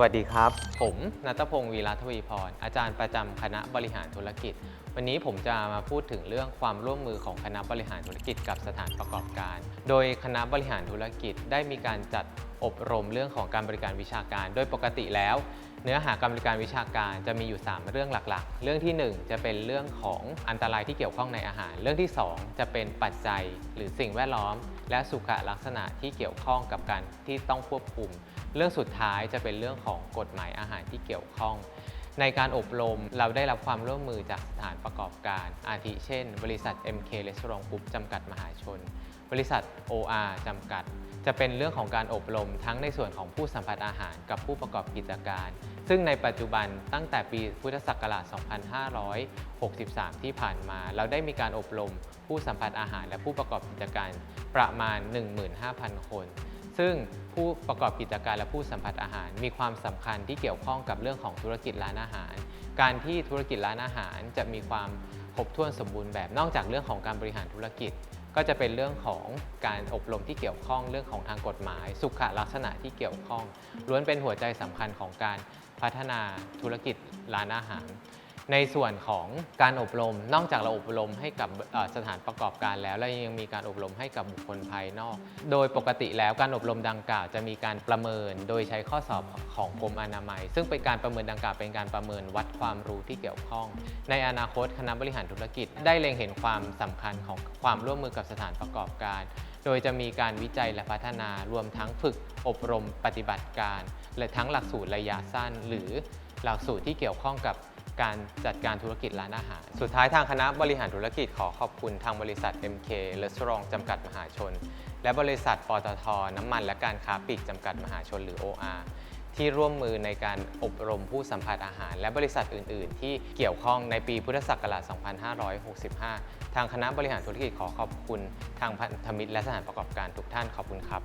วัสดีครับ ผมนัตพงศ์วีระทวีพร อาจารย์ประจำคณะบริหารธุรกิจ วันนี้ผมจะมาพูดถึงเรื่องความร่วมมือของคณะบริหารธุรกิจกับสถานประกอบการ โดยคณะบริหารธุรกิจได้มีการจัดอบรมเรื่องของการบริการวิชาการ โดยปกติแล้ว เนื้อหาการบริการวิชาการจะมีอยู่ 3 เรื่องหลักๆ เรื่องทีหนึ่1 จะเป็นเรื่องของอันตรายที่เกี่ยวข้องในอาหาร เรื่องที่ 2 จะเป็นปัจจัยหรือสิ่งแวดล้อม และสุขลักษณะที่เกี่ยวข้องกับการที่ต้องควบคุม เรื่องสุดท้ายจะเป็นเรื่องของกฎหมายอาหารที่เกี่ยวข้องในการอบรมเราได้รับความร่วมมือจากสถานประกอบการ อาทิเช่น บริษัท MK Restaurant Group จำกัดมหาชน บริษัท OR จำกัด จะเป็นเรื่องของการอบรมทั้งในส่วนของผู้สัมผัสอาหารกับผู้ประกอบกิจการ ซึ่งในปัจจุบันตั้งแต่ปีพุทธศักราช 2563 ที่ผ่านมา เราได้มีการอบรมผู้สัมผัสอาหารและผู้ประกอบกิจการประมาณ 15,000 คน ซึ่งผู้ประกอบกิจการและผู้สัมผัสอาหาร มีความสำคัญที่เกี่ยวข้องกับเรื่องของธุรกิจร้านอาหาร การที่ธุรกิจร้านอาหารจะมีความครบถ้วนสมบูรณ์แบบนอกจากเรื่องของการบริหารธุรกิจ ก็จะเป็นเรื่องของการอบรมที่เกี่ยวข้องเรื่องของทางกฎหมาย สุขลักษณะที่เกี่ยวข้องล้วนเป็นหัวใจสำคัญของการพัฒนาธุรกิจร้านอาหาร ในส่วนของการอบรม นอกจากเราอบรมให้กับสถานประกอบการแล้วเรายังมีการอบรมให้กับบุคคลภายนอก โดยปกติแล้วการอบรมดังกล่าวจะมีการประเมิน โดยใช้ข้อสอบของกรมอนามัย ซึ่งเป็นการประเมินดังกล่าวเป็นการประเมินวัดความรู้ที่เกี่ยวข้อง ในอนาคตคณะบริหารธุรกิจ ได้เล็งเห็นความสำคัญของความร่วมมือกับสถานประกอบการ โดยจะมีการวิจัยและพัฒนารวมทั้งฝึกอบรมปฏิบัติการ และทั้งหลักสูตรระยะสั้น หรือหลักสูตรที่เกี่ยวข้องกับ การจัดการธุรกิจร้านอาหาร สุดท้ายทางคณะบริหารธุรกิจขอขอบคุณทางบริษัท MK Restaurant จำกัดมหาชน และบริษัทปตทน้ำมัน และการค้าปลีกจำกัดมหาชนหรือ OR ที่ร่วมมือในการอบรมผู้สัมผัสอาหาร และบริษัทอื่น ๆ ที่เกี่ยวข้องในปีพุทธศักราช 2565 ทางคณะบริหารธุรกิจขอขอบคุณ ทางพันธมิตรและสถานประกอบการทุกท่านขอบคุณครับ